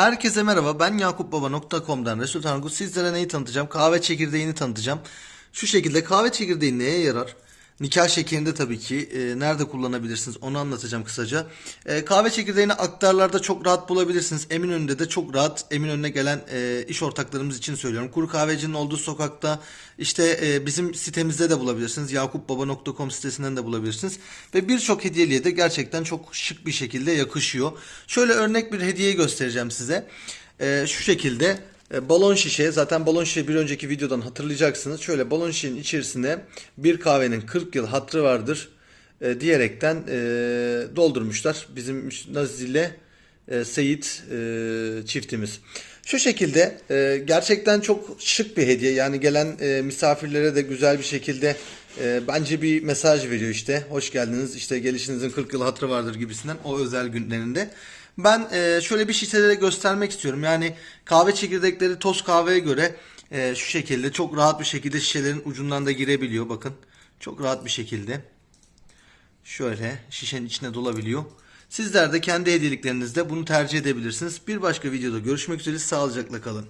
Herkese merhaba ben yakupbaba.com'dan Resul Tangut sizlere neyi tanıtacağım? Kahve çekirdeğini tanıtacağım. Şu şekilde kahve çekirdeği neye yarar? Nikah şekerinde tabii ki e, nerede kullanabilirsiniz onu anlatacağım kısaca. E, kahve çekirdeğini aktarlarda çok rahat bulabilirsiniz. Eminönü'nde de çok rahat Eminönü'ne gelen e, iş ortaklarımız için söylüyorum. Kuru kahvecinin olduğu sokakta işte e, bizim sitemizde de bulabilirsiniz. yakupbaba.com sitesinden de bulabilirsiniz. Ve birçok hediyeliğe de gerçekten çok şık bir şekilde yakışıyor. Şöyle örnek bir hediye göstereceğim size. E, şu şekilde balon şişe zaten balon şişe bir önceki videodan hatırlayacaksınız. Şöyle balon şişenin içerisine bir kahvenin 40 yıl hatrı vardır e, diyerekten e, doldurmuşlar. Bizim Nazi ile e, Seyit e, çiftimiz. Şu şekilde e, gerçekten çok şık bir hediye. Yani gelen e, misafirlere de güzel bir şekilde e, bence bir mesaj veriyor işte. Hoş geldiniz işte gelişinizin 40 yıl hatırı vardır gibisinden o özel günlerinde. Ben e, şöyle bir şişelere göstermek istiyorum. Yani kahve çekirdekleri toz kahveye göre e, şu şekilde çok rahat bir şekilde şişelerin ucundan da girebiliyor. Bakın çok rahat bir şekilde şöyle şişenin içine dolabiliyor. Sizler de kendi hediyeliklerinizde bunu tercih edebilirsiniz. Bir başka videoda görüşmek üzere sağlıcakla kalın.